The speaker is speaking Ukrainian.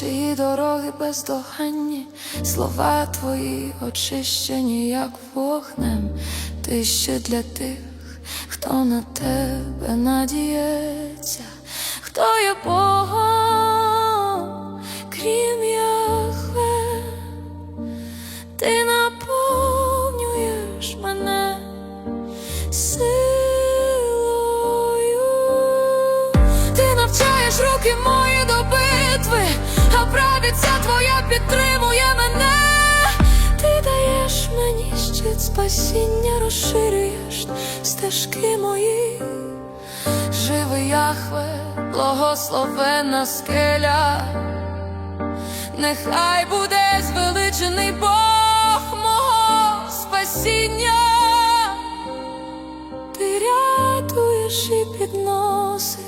чиї дороги бездоганні, слова твої очищені, як вогнем, ти ще для тих, хто на тебе надіється, хто є Богом, крім Яхве, ти наповнюєш мене силою, ти навчаєш руки мої а твоя підтримує мене, ти даєш мені щит спасіння, розширюєш стежки мої, живий Яхве, благословена скеля. Нехай буде звеличений Бог мого спасіння, ти рятуєш і підносиш,